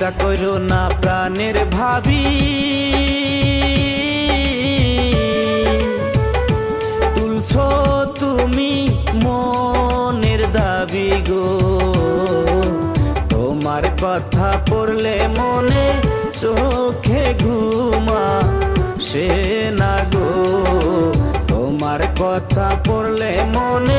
চিন্তা করো না, প্রাণের ভাবি। তুলছো তুমি মনের দাবি গো। তোমার কথা পড়লে মনে চোখে ঘুমা সে না গো। তোমার কথা পড়লে মনে